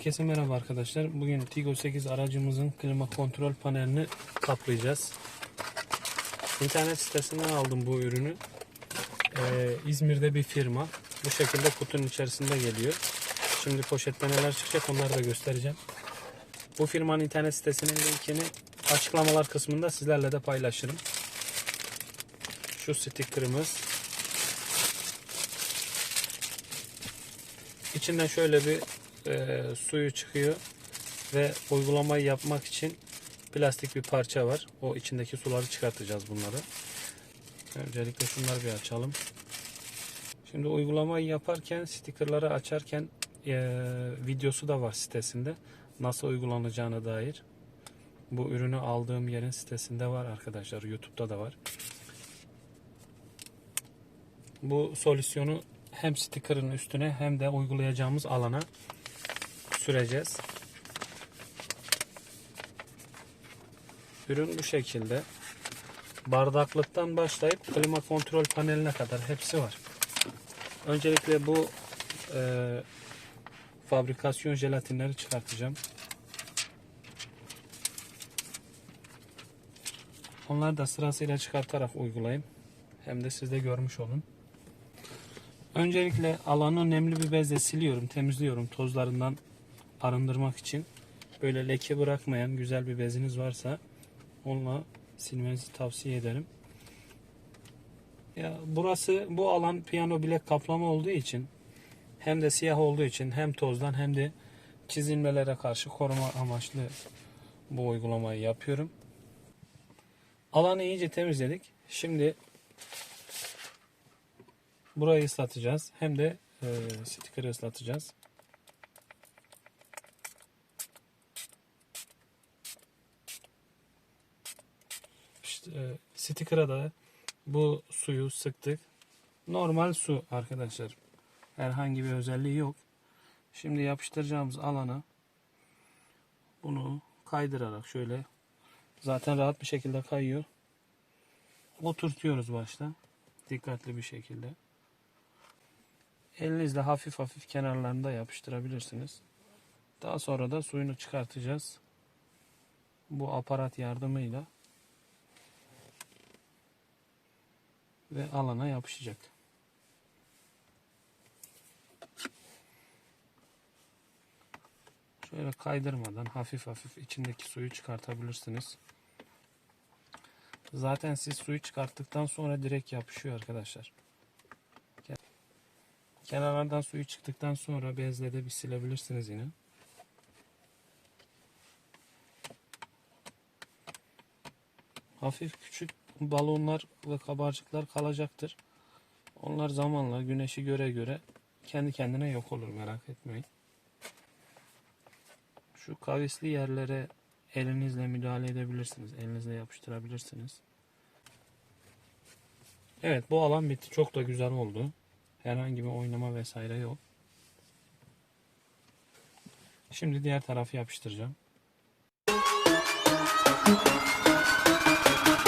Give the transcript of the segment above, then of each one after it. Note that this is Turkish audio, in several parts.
Herkese merhaba arkadaşlar. Bugün Tigo 8 aracımızın klima kontrol panelini kaplayacağız. İnternet sitesinden aldım bu ürünü. Ee, İzmir'de bir firma. Bu şekilde kutunun içerisinde geliyor. Şimdi poşette neler çıkacak onları da göstereceğim. Bu firmanın internet sitesinin linkini açıklamalar kısmında sizlerle de paylaşırım. Şu sticker'ımız. İçinden şöyle bir e, suyu çıkıyor ve uygulamayı yapmak için plastik bir parça var. O içindeki suları çıkartacağız bunları. Öncelikle şunları bir açalım. Şimdi uygulamayı yaparken, stickerları açarken e, videosu da var sitesinde. Nasıl uygulanacağına dair. Bu ürünü aldığım yerin sitesinde var arkadaşlar. YouTube'da da var. Bu solüsyonu hem sticker'ın üstüne hem de uygulayacağımız alana süreceğiz. Ürün bu şekilde. Bardaklıktan başlayıp klima kontrol paneline kadar hepsi var. Öncelikle bu e, fabrikasyon jelatinleri çıkartacağım. Onları da sırasıyla çıkartarak uygulayayım. Hem de siz de görmüş olun. Öncelikle alanı nemli bir bezle siliyorum, temizliyorum tozlarından arındırmak için. Böyle leke bırakmayan güzel bir beziniz varsa onunla silmenizi tavsiye ederim. Ya burası bu alan piyano bilek kaplama olduğu için hem de siyah olduğu için hem tozdan hem de çizilmelere karşı koruma amaçlı bu uygulamayı yapıyorum. Alanı iyice temizledik. Şimdi burayı ıslatacağız. Hem de e, sticker'ı ıslatacağız. İşte, e, sticker'a da bu suyu sıktık. Normal su arkadaşlar. Herhangi bir özelliği yok. Şimdi yapıştıracağımız alana bunu kaydırarak şöyle zaten rahat bir şekilde kayıyor. Oturtuyoruz başta. Dikkatli bir şekilde. Elinizle hafif hafif kenarlarında yapıştırabilirsiniz. Daha sonra da suyunu çıkartacağız. Bu aparat yardımıyla ve alana yapışacak. Şöyle kaydırmadan hafif hafif içindeki suyu çıkartabilirsiniz. Zaten siz suyu çıkarttıktan sonra direkt yapışıyor arkadaşlar. Kenarlardan suyu çıktıktan sonra bezle de bir silebilirsiniz yine. Hafif küçük balonlar ve kabarcıklar kalacaktır. Onlar zamanla güneşi göre göre kendi kendine yok olur merak etmeyin. Şu kavisli yerlere elinizle müdahale edebilirsiniz. Elinizle yapıştırabilirsiniz. Evet bu alan bitti. Çok da güzel oldu. Herhangi bir oynama vesaire yok. Şimdi diğer tarafı yapıştıracağım.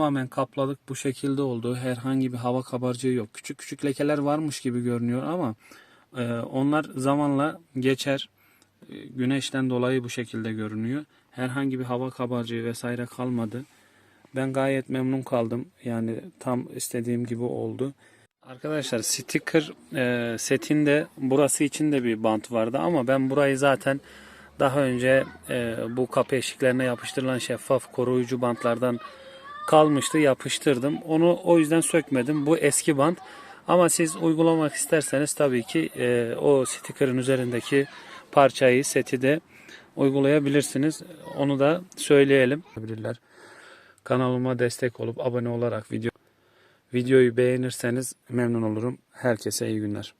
Tamamen kapladık. Bu şekilde oldu. Herhangi bir hava kabarcığı yok. Küçük küçük lekeler varmış gibi görünüyor ama e, onlar zamanla geçer. E, Güneşten dolayı bu şekilde görünüyor. Herhangi bir hava kabarcığı vesaire kalmadı. Ben gayet memnun kaldım. Yani tam istediğim gibi oldu. Arkadaşlar sticker e, setinde burası için de bir bant vardı ama ben burayı zaten daha önce e, bu kapı eşiklerine yapıştırılan şeffaf koruyucu bantlardan kalmıştı yapıştırdım. Onu o yüzden sökmedim. Bu eski bant. Ama siz uygulamak isterseniz tabii ki e, o sticker'ın üzerindeki parçayı seti de uygulayabilirsiniz. Onu da söyleyelim. Kanalıma destek olup abone olarak video videoyu beğenirseniz memnun olurum. Herkese iyi günler.